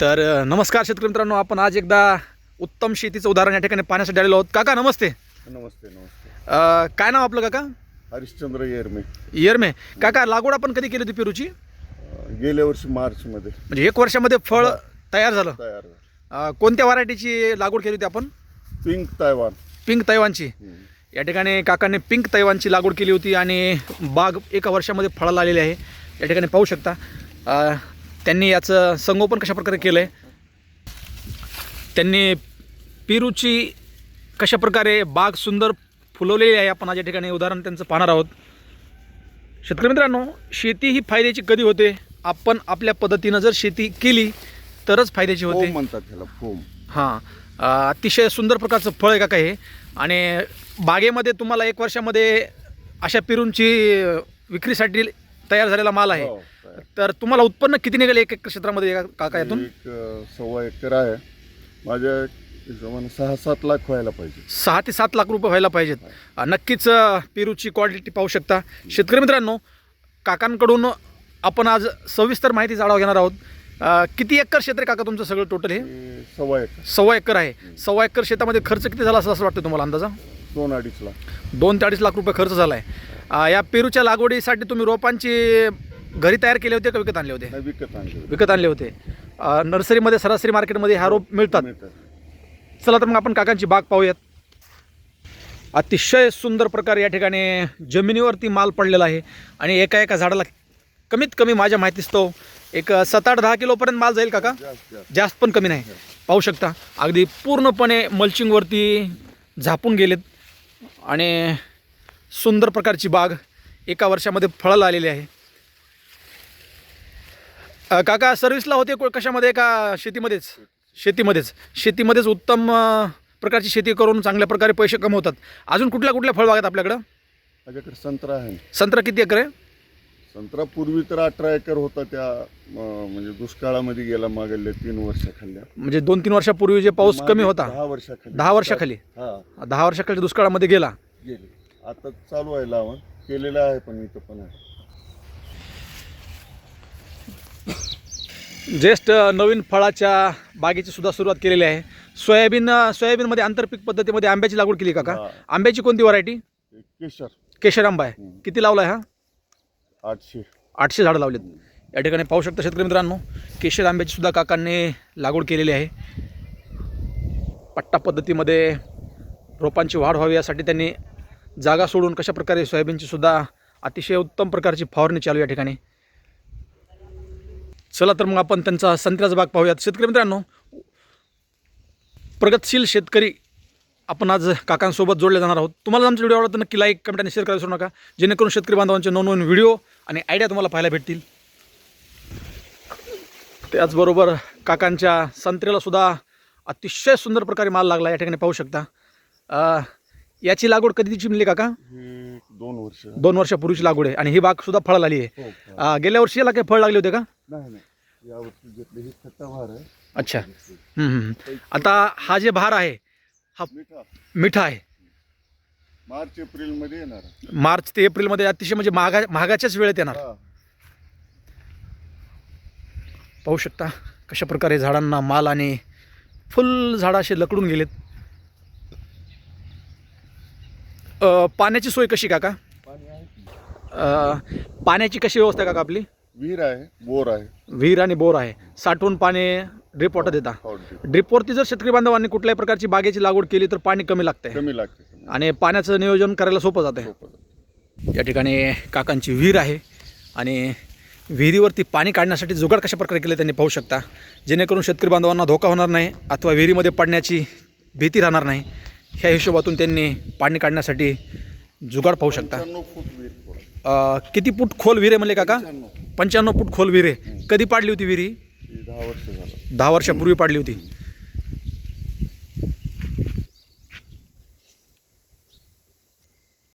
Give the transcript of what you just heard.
तर नमस्कार शेतकरी मित्रांनो आपण आज एकदा उत्तम शेतीचं उदाहरण या ठिकाणी पाहण्यासाठी आलेलो आहोत. काका नमस्ते. नमस्ते नमस्ते. अ, काय नाव आपलं काका? हरिश्चंद्र येरमे. इयरमे काका लागवड आपण कधी केली होती पेरूची? अं, गेल्या वर्षी मार्चमध्ये. म्हणजे एक वर्षामध्ये फळ तयार झालं. तयार झालं. अ, कोणत्या व्हरायटीची लागवड केली होती आपण? पिंक तायवान पिंक तैवानची. हम्म. या ठिकाणी काकांनी पिंक तैवानची लागवड केली होती आणि बाग एका वर्षामध्ये फळाला आलेली आहे. या ठिकाणी पाहू शकता. अ, त्यांनी याचं संगोपन कशा प्रकारे केलं आहे त्यांनी पेरूची कशा प्रकारे बाग सुंदर फुलवलेली आहे आपण आज या ठिकाणी उदाहरण त्यांचं पाहणार आहोत. शेतकरी मित्रांनो शेती ही फायद्याची कधी होते? आपण आपल्या पद्धतीनं जर शेती केली तरच फायद्याची होते. म्हणतात त्याला फोम. हां. अतिशय सुंदर प्रकारचं फळ आहे का काय हे आणि बागेमध्ये तुम्हाला एक वर्षामध्ये अशा पेरूंची विक्रीसाठी तयार झालेला माल आहे. हो, तयार. तर तुम्हाला उत्पन्न किती निघेल एक एकर क्षेत्रामध्ये एका काका यातून? एक अं, सव्वा एकर आहे. माझ्या हिशोबाने सहा सात लाख व्हायला पाहिजे. सहा ते सात लाख रुपये व्हायला पाहिजेत. अ, नक्कीच अ, पेरूची क्वालिटी पाहू शकता. शेतकरी मित्रांनो काकांकडून आपण आज सविस्तर माहिती जाणून घेणार आहोत. अ, किती एकर क्षेत्र आहे काका तुमचं सगळं टोटल हे? ते सव्वा एकर. सव्वा एकर आहे. सव्वा एकर शेतामध्ये खर्च किती झाला असं असं वाटतं तुम्हाला अंदाजा? दोन अडीच लाख. दोन ते अडीच लाख रुपये खर्च झाला आहे या पेरूच्या लागवडीसाठी तुम्ही रोपांची घरी तयार केले होते का विकत आणले होते? नाही विकत आणले विकत आणले होते. अ, नर्सरीमध्ये सरासरी मार्केटमध्ये हा रोप मिळतात. मिळतात. चला तर मग आपण काकांची बाग पाहूयात. अतिशय सुंदर प्रकारे या ठिकाणी जमिनीवरती माल पडलेला आहे आणि एका एका झाडाला कमीत कमी माझ्या माहितीस्तव एक सात आठ दहा किलोपर्यंत माल जाईल काका? जास्त जास्त. जास्त पण कमी नाही. पाहू शकता. अगदी पूर्णपणे मल्चिंगवरती झापून गेलेत. आणि सुंदर प्रकारची बाग एका वर्षामध्ये फळाला आलेली आहे. काका सर्व्हिसला होते को- कशामध्ये? का शेतीमध्येच? शेतीमध्येच. शेतीमध्येच उत्तम प्रकारची शेती करून चांगल्या प्रकारे पैसे कमवतात. अजून कुठल्या कुठल्या फळबाग आहेत आपल्याकडं? माझ्याकडे संत्रा आहे. संत्रा किती एकर आहे? संत्रा पूर्वी तर अठरा एकर होता त्या म्हणजे दुष्काळामध्ये गेला मागल्या तीन वर्षाखाल्या म्हणजे दोन तीन वर्षापूर्वी जे पाऊस कमी होता. दहा वर्षाखाली. दहा वर्षाखाली? दहा वर्षाखाली दुष्काळामध्ये गेला. गेले. आता चालू आहे लावण. केलेलं आहे पण इथं पण आहे. ज्येष्ठ नवीन फळाच्या बागेची सुद्धा सुरुवात केलेली आहे. सोयाबीन सोयाबीनमध्ये आंतरपीक पद्धतीमध्ये आंब्याची लागवड केली का का? हा. आंब्याची कोणती व्हरायटी केशर. केशर आंबा आहे. किती लावला आहे हा? आठशे. आठशे झाडं लावलेत. या ठिकाणी पाहू शकता शेतकरी मित्रांनो केशर आंब्याची सुद्धा काकांनी लागवड केलेली आहे. पट्टा पद्धतीमध्ये रोपांची वाढ व्हावी यासाठी त्यांनी जागा सोडून कशा प्रकारे सोयाबीनची सुद्धा अतिशय उत्तम प्रकारची फवारणी चालू या ठिकाणी. चला तर मग आपण त्यांचा संत्र्याचा भाग पाहूयात. शेतकरी मित्रांनो प्रगतशील शेतकरी आपण आज काकांसोबत जोडले जाणार आहोत. तुम्हाला आमचा व्हिडिओ आवडला तर नक्की लाईक कमेंट आणि शेअर करायला विसरू नका. जेणेकरून शेतकरी बांधवांचे नवनवीन व्हिडिओ आणि आयडिया तुम्हाला पाहायला भेटतील. त्याचबरोबर काकांच्या संत्र्याला सुद्धा अतिशय सुंदर प्रकारे माल लागला या ठिकाणी पाहू शकता. याची लागवड कधीची मिळली काका? हे एक दोन वर्ष. दोन वर्षापूर्वीची लागवड आहे आणि ही बाग सुद्धा फळाला आली आहे. हो, अं, गेल्या वर्षी याला काही फळ लागले होते का? नाही नाही. यावर्षी घेतले. ही खट्टाभार आहे. अच्छा. हम्म, हम्म. आता हा जे भार आहे हा मिठा. मिठा आहे. मार्च एप्रिलमध्ये येणार. आहे. मार्च ते एप्रिलमध्ये अतिशय म्हणजे महागा महागाच्याच वेळेत येणार. हा. पाहू शकता कशा प्रकारे झाडांना माल आणि फुल झाडं असे लकडून गेलेत. अ, पाण्याची सोय कशी काका? अ, पाण्याची कशी व्यवस्था आहे काका आपली विहीर आहे बोर आहे विहीर आणि बोर आहे साठवून पाणी ड्रिप वॉटर देता. ड्रिपवरती जर शेतकरी बांधवांनी कुठल्याही प्रकारची बागेची लागवड केली तर पाणी कमी लागतंय कमी लागते. आणि पाण्याचं नियोजन करायला सोपं जातं. या ठिकाणी काकांची विहीर आहे आणि विहिरीवरती पाणी काढण्यासाठी जुगाड कशा प्रकारे केले त्यांनी पाहू शकता जेणेकरून शेतकरी बांधवांना धोका होणार नाही अथवा विहिरीमध्ये पडण्याची भीती राहणार नाही ह्या हिशोबातून त्यांनी पाणी काढण्यासाठी जुगाड पाहू शकता. किती फूट खोल विहीर आहे म्हणले काका? पंच्याण्णव. फूट खोल विहीर आहे. कधी पाडली होती विहिरी? दहा वर्ष झालं. दहा वर्षापूर्वी पाडली होती.